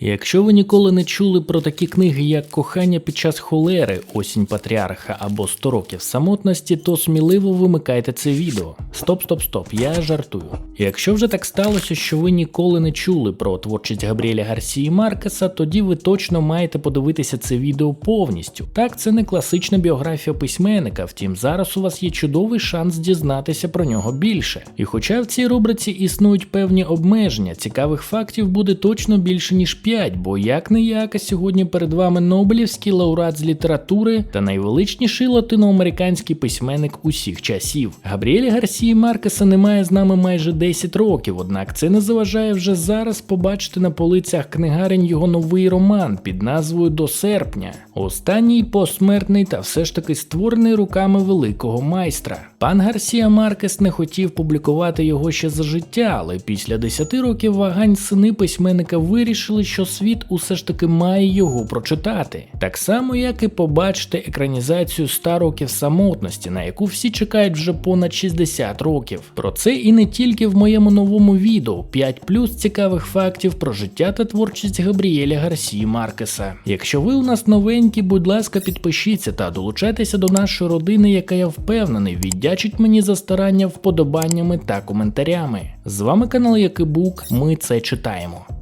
Якщо ви ніколи не чули про такі книги, як Кохання під час холери, Осінь Патріарха або 100 років самотності, то сміливо вимикайте це відео. Стоп, стоп, стоп, я жартую. Якщо вже так сталося, що ви ніколи не чули про творчість Габріеля Гарсії Маркеса, тоді ви точно маєте подивитися це відео повністю. Так, це не класична біографія письменника, втім зараз у вас є чудовий шанс дізнатися про нього більше. І хоча в цій рубриці існують певні обмеження, цікавих фактів буде точно більше ніж 5, бо як не як, сьогодні перед вами Нобелівський лауреат з літератури та найвеличніший латиноамериканський письменник усіх часів. Габріель Гарсії Маркеса немає з нами майже 10 років, однак це не заважає вже зараз побачити на полицях книгарень його новий роман під назвою До серпня. Останній посмертний та все ж таки створений руками великого майстра. Пан Гарсія Маркес не хотів публікувати його ще за життя, але після 10 років вагань сини письменника вирішили, що світ усе ж таки має його прочитати. Так само, як і побачити екранізацію 100 років самотності, на яку всі чекають вже понад 60 років. Про це і не тільки в моєму новому відео 5 плюс цікавих фактів про життя та творчість Габріеля Гарсії Маркеса. Якщо ви у нас новенькі, будь ласка, підпишіться та долучайтеся до нашої родини, яка я впевнений віддячить мені за старання вподобаннями та коментарями. З вами канал Якибук. Ми це читаємо.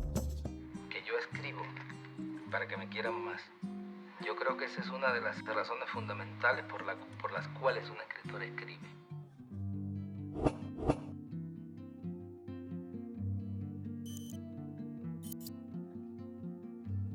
Es una de las razones fundamentales por, la- por las cuales un escritor escribe.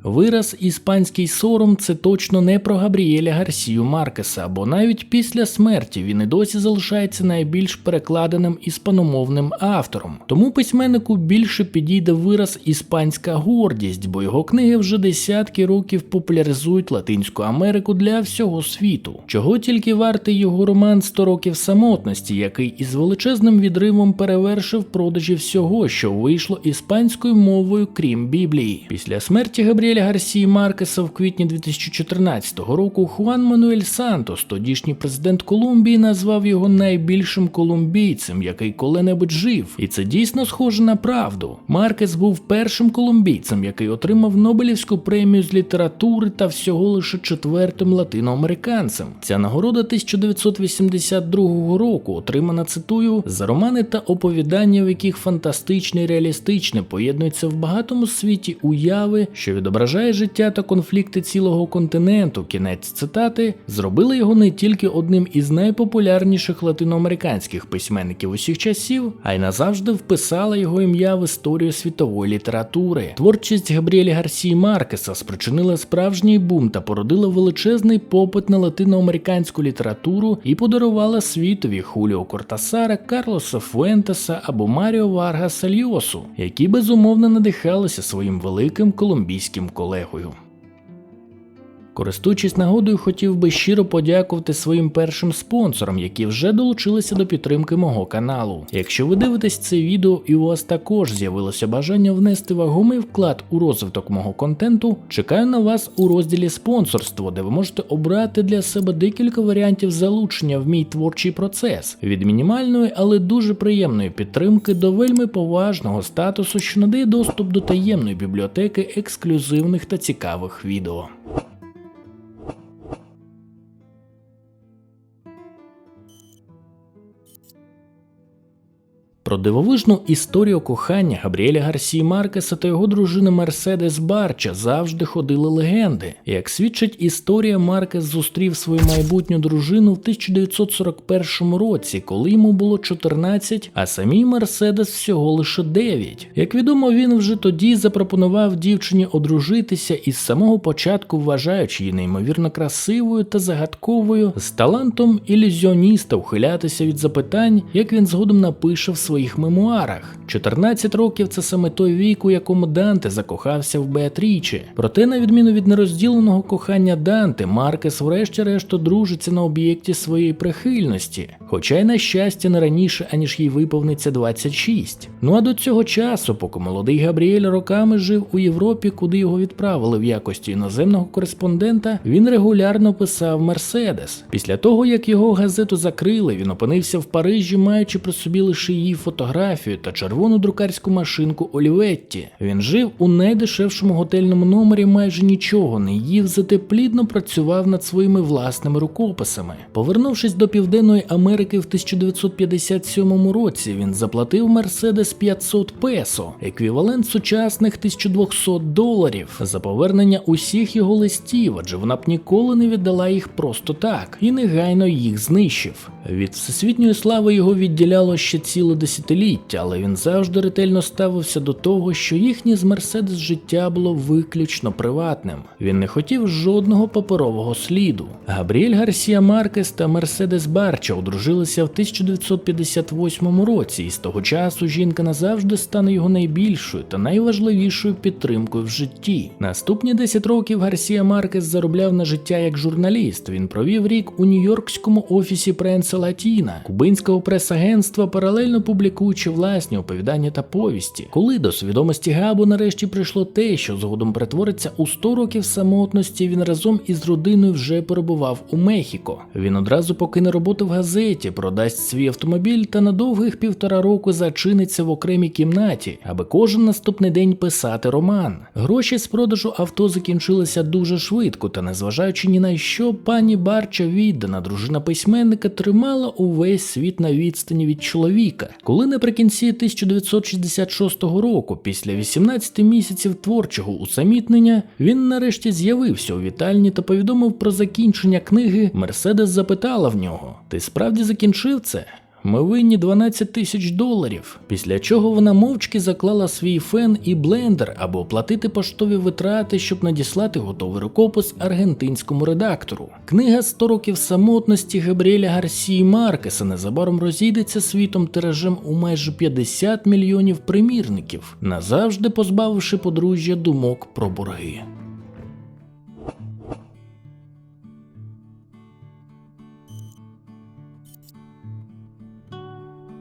Вираз іспанський сором це точно не про Габріеля Гарсію Маркеса, бо навіть після смерті він і досі залишається найбільш перекладеним іспаномовним автором. Тому письменнику більше підійде вираз іспанська гордість, бо його книги вже десятки років популяризують Латинську Америку для всього світу. Чого тільки вартий його роман «100 років самотності, який із величезним відривом перевершив продажі всього, що вийшло іспанською мовою, крім Біблії. Після смерті Габріеля Гарсії Маркеса в квітні 2014 року Хуан Мануель Сантос, тодішній президент Колумбії, назвав його найбільшим колумбійцем, який коли-небудь жив. І це дійсно схоже на правду. Маркес був першим колумбійцем, який отримав Нобелівську премію з літератури та всього лише четвертим латиноамериканцем. Ця нагорода 1982 року отримана цитую за романи та оповідання, в яких фантастичне і реалістичне поєднуються в багатому світі уяви, що відображає життя та конфлікти цілого континенту. Кінець цитати зробили його не тільки одним із найпопулярніших латиноамериканських письменників усіх часів, а й назавжди вписала його ім'я в історію світової літератури. Творчість Габріеля Гарсії Маркеса спричинила справжній бум та породила величезний попит на латиноамериканську літературу і подарувала світові Хуліо Кортасара, Карлоса Фуентеса або Маріо Варгаса Льосу, які безумовно надихалися своїм великим колумбійським колегою. Користуючись нагодою, хотів би щиро подякувати своїм першим спонсорам, які вже долучилися до підтримки мого каналу. Якщо ви дивитесь це відео і у вас також з'явилося бажання внести вагомий вклад у розвиток мого контенту, чекаю на вас у розділі спонсорство, де ви можете обрати для себе декілька варіантів залучення в мій творчий процес від мінімальної, але дуже приємної підтримки до вельми поважного статусу, що надає доступ до таємної бібліотеки ексклюзивних та цікавих відео. Про дивовижну історію кохання Габріеля Гарсії Маркеса та його дружини Мерседес Барча завжди ходили легенди. Як свідчить історія, Маркес зустрів свою майбутню дружину в 1941 році, коли йому було 14, а самій Мерседес всього лише 9. Як відомо, він вже тоді запропонував дівчині одружитися і з самого початку вважаючи її неймовірно красивою та загадковою, з талантом ілюзіоніста ухилятися від запитань, як він згодом напише в своїх мемуарах. 14 років це саме той вік, у якому Данте закохався в Беатрічі. Проте, на відміну від нерозділеного кохання Данте, Маркес врешті-решт одружиться на об'єкті своєї прихильності, хоча й на щастя не раніше, аніж їй виповниться 26. Ну а до цього часу, поки молодий Габріель роками жив у Європі, куди його відправили в якості іноземного кореспондента, він регулярно писав Мерседес. Після того, як його газету закрили, він опинився в Парижі, маючи при собі лише її фотографію та червону друкарську машинку Оліветті. Він жив у найдешевшому готельному номері, майже нічого не їв, зате плідно працював над своїми власними рукописами. Повернувшись до Південної Америки в 1957 році, він заплатив Мерседес 500 песо, еквівалент сучасних 1200 доларів, за повернення усіх його листів, адже вона б ніколи не віддала їх просто так і негайно їх знищив. Від всесвітньої слави його відділяло ще ціле десятиліття, але він завжди ретельно ставився до того, що їхнє з Мерседес життя було виключно приватним. Він не хотів жодного паперового сліду. Габріель Гарсія Маркес та Мерседес Барча одружилися в 1958 році, і з того часу жінка назавжди стане його найбільшою та найважливішою підтримкою в житті. Наступні 10 років Гарсія Маркес заробляв на життя як журналіст. Він провів рік у нью-йоркському офісі Пренса Латіна, кубинського прес-агентства, паралельно публікуючи власні оповідання та повісті. Коли до свідомості Габо нарешті прийшло те, що згодом перетвориться у 100 років самотності, він разом із родиною вже перебував у Мехіко. Він одразу покине роботу в газеті, продасть свій автомобіль та на довгих півтора року зачиниться в окремій кімнаті, аби кожен наступний день писати роман. Гроші з продажу авто закінчилися дуже швидко, та незважаючи ні на що, пані Барча віддана дружина письменника тримала увесь світ на відстані від чоловіка. Коли наприкінці 1966 року, після 18 місяців творчого усамітнення, він нарешті з'явився у вітальні та повідомив про закінчення книги. Мерседес запитала в нього: Ти справді закінчив це? Ми винні 12 тисяч доларів. Після чого вона мовчки заклала свій фен і блендер, аби оплатити поштові витрати, щоб надіслати готовий рукопис аргентинському редактору. Книга «100 років самотності Габріеля Гарсії Маркеса незабаром розійдеться світом тиражем у майже 50 мільйонів примірників, назавжди позбавивши подружжя думок про борги.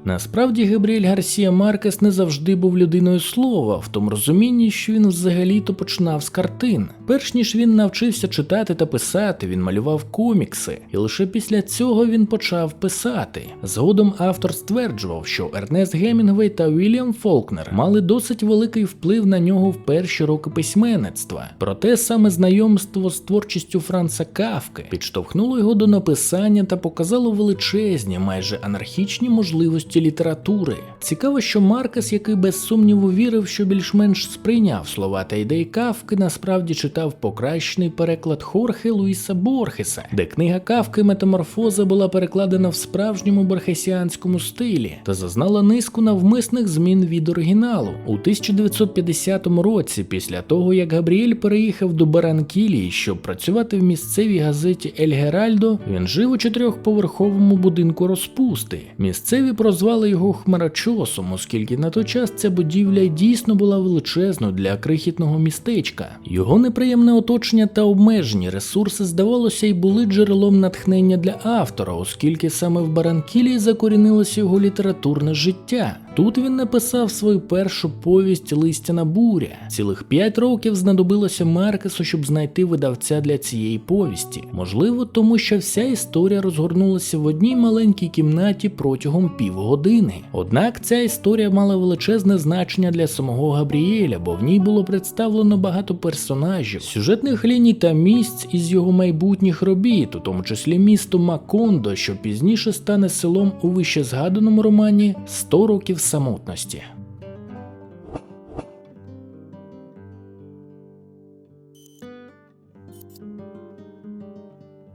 Насправді Габріель Гарсія Маркес не завжди був людиною слова, в тому розумінні, що він взагалі-то починав з картин. Перш ніж він навчився читати та писати, він малював комікси, і лише після цього він почав писати. Згодом автор стверджував, що Ернест Гемінгвей та Вільям Фолкнер мали досить великий вплив на нього в перші роки письменництва. Проте саме знайомство з творчістю Франца Кавки підштовхнуло його до написання та показало величезні, майже анархічні можливості літератури. Цікаво, що Маркес, який без сумніву вірив, що більш-менш сприйняв слова та ідеї Кавки, насправді читав покращений переклад Хорхе Луїса Борхеса, де книга Кавки Метаморфоза була перекладена в справжньому борхесіанському стилі та зазнала низку навмисних змін від оригіналу. У 1950 році, після того як Габріель переїхав до Баранкілії, щоб працювати в місцевій газеті Ель Геральдо, він жив у чотирьохповерховому будинку розпусти. Місцеві прозвали його хмарочосом, оскільки на той час ця будівля дійсно була величезною для крихітного містечка. Його неприємне оточення та обмежені ресурси, здавалося, й були джерелом натхнення для автора, оскільки саме в Баранкілії закорінилося його літературне життя. Тут він написав свою першу повість Листяна буря. Цілих п'ять років знадобилося Маркесу, щоб знайти видавця для цієї повісті. Можливо, тому що вся історія розгорнулася в одній маленькій кімнаті протягом півгодини. Однак ця історія мала величезне значення для самого Габріеля, бо в ній було представлено багато персонажів, сюжетних ліній та місць із його майбутніх робіт, у тому числі місто Макондо, що пізніше стане селом у вище згаданому романі «100 років самотності.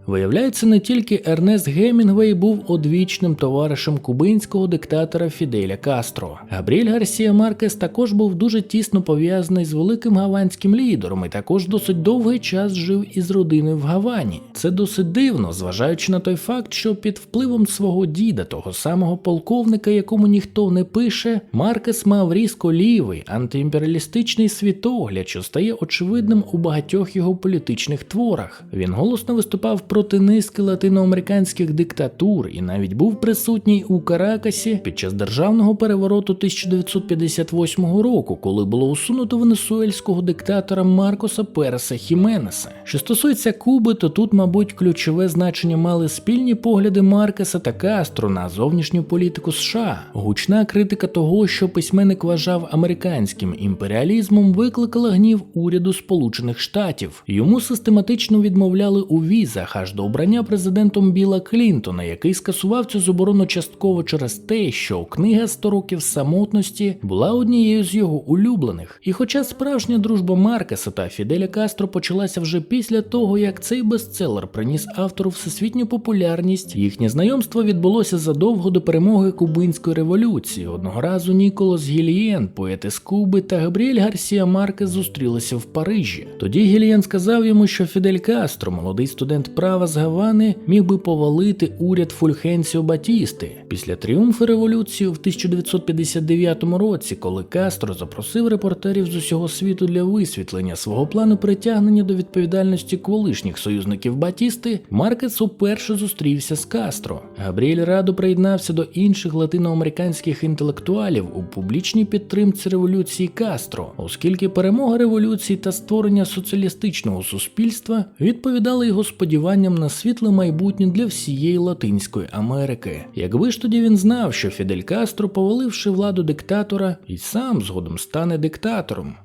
Виявляється, не тільки Ернест Гемінгвей був одвічним товаришем кубинського диктатора Фіделя Кастро. Габріель Гарсія Маркес також був дуже тісно пов'язаний з великим гаванським лідером і також досить довгий час жив із родиною в Гавані. Це досить дивно, зважаючи на той факт, що під впливом свого діда, того самого полковника, якому ніхто не пише, Маркес мав різко лівий антиімперіалістичний світогляд, що стає очевидним у багатьох його політичних творах. Він голосно виступав проти низки латиноамериканських диктатур і навіть був присутній у Каракасі під час державного перевороту 1958 року, коли було усунуто венесуельського диктатора Маркоса Переса Хіменеса. Що стосується Куби, то тут, мабуть, ключове значення мали спільні погляди Маркеса та Кастро на зовнішню політику США. Гучна критика того, що письменник вважав американським імперіалізмом, викликала гнів уряду Сполучених Штатів. Йому систематично відмовляли у візах аж до обрання президентом Біла Клінтона, який скасував цю заборону частково через те, що книга «100 років самотності була однією з його улюблених. І хоча справжня дружба Маркеса та Фіделя Кастро почалася вже після того, як цей бестселер приніс автору всесвітню популярність, їхнє знайомство відбулося задовго до перемоги Кубинської революції. Одного разу Ніколас Гільєн, поет із Куби, та Габріель Гарсія Маркес зустрілися в Парижі. Тоді Гільєн сказав йому, що Фідель Кастро, молодий студент права з Гавани, міг би повалити уряд Фульхенсіо Батісти. Після тріумфу революції в 1959 році, коли Кастро запросив репортерів з усього світу для висвітлення свого плану притягнення до відповідальності колишніх союзників Батісти, Маркес уперше зустрівся з Кастро. Габріель радо приєднався до інших латиноамериканських інтелектуалів у публічній підтримці революції Кастро, оскільки перемога революції та створення соціалістичного суспільства відповідали його сподіванням на світле майбутнє для всієї Латинської Америки. Якби ж тоді він знав, що Фідель Кастро, поваливши владу диктатора, і сам згодом стане диктатором.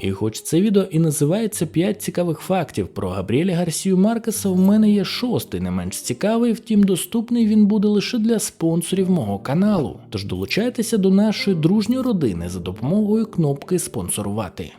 І хоч це відео і називається «5 цікавих фактів про Габріеля Гарсію Маркеса, в мене є шостий, не менш цікавий, втім доступний він буде лише для спонсорів мого каналу. Тож долучайтеся до нашої дружньої родини за допомогою кнопки спонсорувати.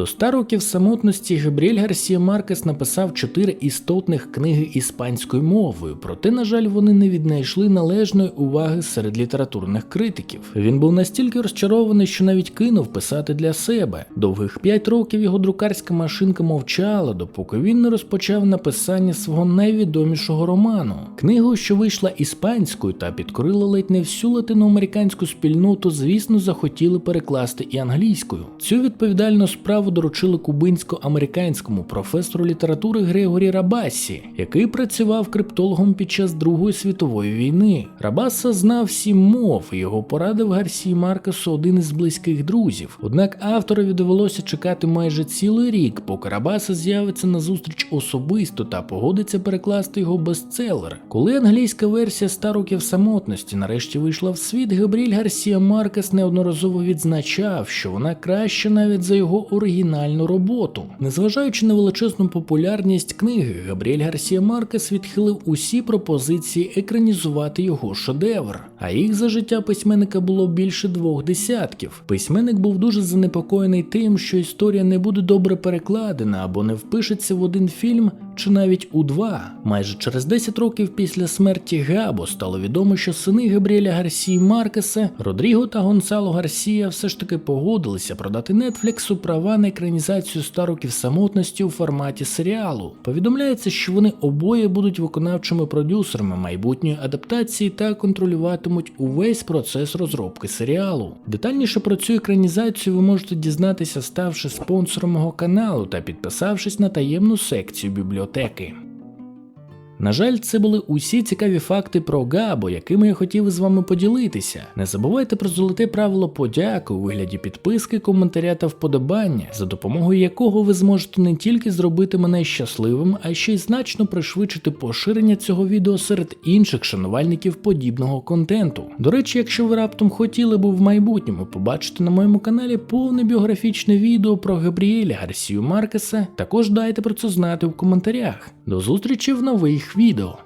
До 100 років самотності Габріель Гарсія Маркес написав чотири істотних книги іспанською мовою, проте, на жаль, вони не віднайшли належної уваги серед літературних критиків. Він був настільки розчарований, що навіть кинув писати для себе. Довгих п'ять років його друкарська машинка мовчала, допоки він не розпочав написання свого найвідомішого роману. Книгу, що вийшла іспанською та підкорила ледь не всю латиноамериканську спільноту, звісно, захотіли перекласти і англійською. Цю відповідальну справу доручили кубинсько-американському професору літератури Грегорі Рабасі, який працював криптологом під час Другої світової війни. Рабаса знав сім мов і його порадив Гарсії Маркесу один із близьких друзів. Однак авторові довелося чекати майже цілий рік, поки Рабаса з'явиться на зустріч особисто та погодиться перекласти його бестселер. Коли англійська версія «100 років самотності нарешті вийшла в світ, Габріель Гарсія Маркес неодноразово відзначав, що вона краща навіть за його оригінальну роботу. Незважаючи на величезну популярність книги, Габріель Гарсія Маркес відхилив усі пропозиції екранізувати його шедевр. А їх за життя письменника було більше двох десятків. Письменник був дуже занепокоєний тим, що історія не буде добре перекладена або не впишеться в один фільм чи навіть у два. Майже через 10 років після смерті Габо стало відомо, що сини Габріеля Гарсії Маркеса, Родріго та Гонсало Гарсія все ж таки погодилися продати Нетфліксу права на екранізацію 100 років самотності у форматі серіалу. Повідомляється, що вони обоє будуть виконавчими продюсерами майбутньої адаптації та контролюватимуть увесь процес розробки серіалу. Детальніше про цю екранізацію ви можете дізнатися, ставши спонсором мого каналу та підписавшись на таємну секцію бібліотеки бібліотеки. На жаль, це були усі цікаві факти про Габо, якими я хотів з вами поділитися. Не забувайте про золоте правило подяки у вигляді підписки, коментаря та вподобання, за допомогою якого ви зможете не тільки зробити мене щасливим, а ще й значно пришвидшити поширення цього відео серед інших шанувальників подібного контенту. До речі, якщо ви раптом хотіли б в майбутньому побачити на моєму каналі повне біографічне відео про Габріеля Гарсію Маркеса, також дайте про це знати в коментарях. До зустрічі в нових відео.